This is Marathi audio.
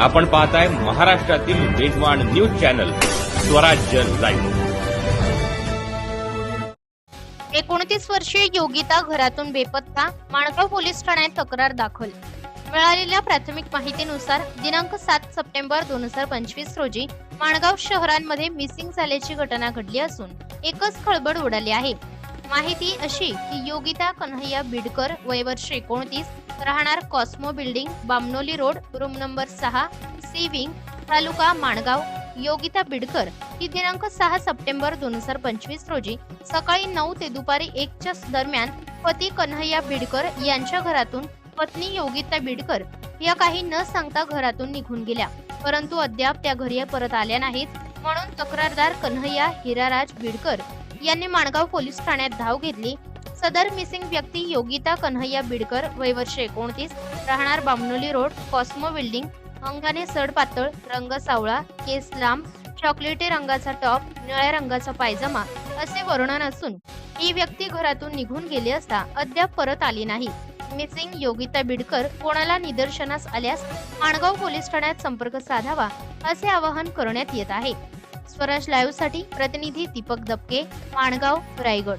आपण पाहताय महाराष्ट्रातील वेगवान न्यूज चॅनल स्वराज्य लाईव्ह. एकोणतीस वर्षीय योगिता घरातून बेपत्ता माणगाव पोलीस ठाण्यात तक्रार दाखल. मिळालेल्या प्राथमिक माहितीनुसार दिनांक सात सप्टेंबर दोन हजार पंचवीस रोजी माणगाव शहरांमध्ये मिसिंग झाल्याची घटना घडली असून एकच खळबळ उडाली आहे. माहिती अशी की योगिता कन्हैया बिडकर वय वर्ष एकोणतीस राहणार Cosmo building Bamnoli road room number सहा सी विंग तालुका माणगाव योगिता बिडकर. ही दिनांक सहा सप्टेंबर दोन हजार पंचवीस रोजी सकाळी नऊ ते दुपारी एकच्या दरम्यान पती कन्हैया बिडकर यांच्या घरातून पत्नी योगिता बिडकर या काही न सांगता घरातून निघून गेल्या. परंतु अद्याप त्या घरी परत आल्या नाहीत म्हणून तक्रारदार कन्हैया हिराराज बिडकर यांनी माणगाव पोलीस ठाण्यात धाव घेतली सदर मिसिंग व्यक्ती योगिता कन्हैया बिडकर वय वर्ष एकोणतीस राहणार बामनोली रोड कॉस्मो बिल्डिंग अंगाने सड पातळ रंग सावळा केस लांब चॉकलेटी रंगाचा टॉप निळ्या रंगाचा पायजमा असे वर्णन असून ही व्यक्ती घरातून निघून गेली असता अद्याप परत आली नाही. मिसिंग योगिता बिडकर कोणाला निदर्शनास आल्यास माणगाव पोलीस ठाण्यात संपर्क साधावा असे आवाहन करण्यात येत आहे. स्वराज लाईव्हसाठी प्रतिनिधी दीपक दबके माणगाव रायगड.